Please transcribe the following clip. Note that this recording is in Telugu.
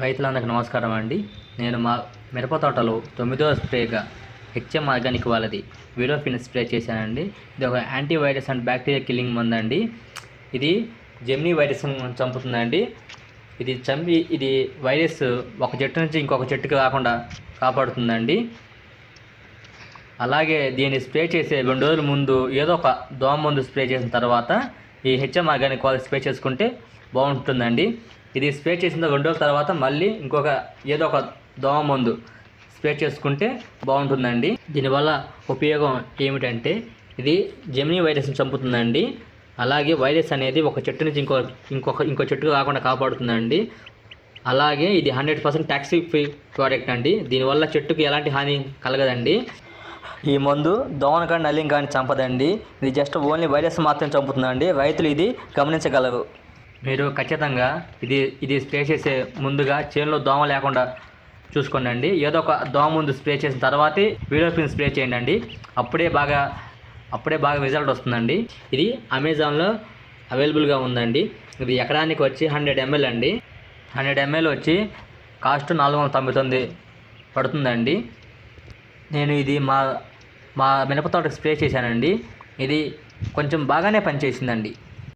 రైతులందరికీ నమస్కారం అండి. నేను మా మిరప తోటలో తొమ్మిదవ స్ప్రేగా హెచ్ఎం ఆర్గానిక్ వాళ్ళది వీడోఫిన్ స్ప్రే చేశానండి. ఇది ఒక యాంటీవైరస్ అండ్ బ్యాక్టీరియా కిల్లింగ్ ఉందండి ఇది జెమినీ వైరస్ చంపుతుందండి. ఇది చంపి ఇది వైరస్ ఒక చెట్టు నుంచి ఇంకొక చెట్టుకి రాకుండా కాపాడుతుందండి. అలాగే దీన్ని స్ప్రే చేసే రెండు రోజుల ముందు ఏదో ఒక దోమ మందు స్ప్రే చేసిన తర్వాత ఈ హెచ్ఎం ఆర్గానిక్ వాళ్ళు స్ప్రే చేసుకుంటే బాగుంటుందండి. ఇది స్ప్రే చేసిన రెండు రోజుల తర్వాత మళ్ళీ ఇంకొక ఏదో ఒక దోమ మందు స్ప్రే చేసుకుంటే బాగుంటుందండి. దీనివల్ల ఉపయోగం ఏమిటంటే ఇది జెమినీ వైరస్ని చంపుతుందండి. అలాగే వైరస్ అనేది ఒక చెట్టు నుంచి ఇంకో ఇంకొక ఇంకో చెట్టు రాకుండా కాపాడుతుందండి. అలాగే ఇది hundred percent toxic free product అండి. దీనివల్ల చెట్టుకి ఎలాంటి హాని కలగదండి. ఈ మందు దోమను కానీ నల్లిని కానీ చంపదండి. ఇది జస్ట్ ఓన్లీ వైరస్ మాత్రం చంపుతుందండి. రైతులు ఇది గమనించగలరు. మీరు ఖచ్చితంగా ఇది ఇది స్ప్రే చేసే ముందుగా చేనులో దోమ లేకుండా చూసుకోండి ఏదో ఒక దోమ ముందు స్ప్రే చేసిన తర్వాతే వీడియోఫిన్ స్ప్రే చేయండి అప్పుడే బాగా అప్పుడే బాగా రిజల్ట్ వస్తుందండి. ఇది అమెజాన్లో అవైలబుల్గా ఉందండి. ఇది ఎకరానికి వచ్చి హండ్రెడ్ ఎంఎల్ అండి. హండ్రెడ్ ఎంఎల్ వచ్చి కాస్ట్ నాలుగు వందల తొంభై తొమ్మిది పడుతుందండి. నేను ఇది మా మా మినప తోటకు స్ప్రే చేశానండి. ఇది కొంచెం బాగానే పనిచేసిందండి.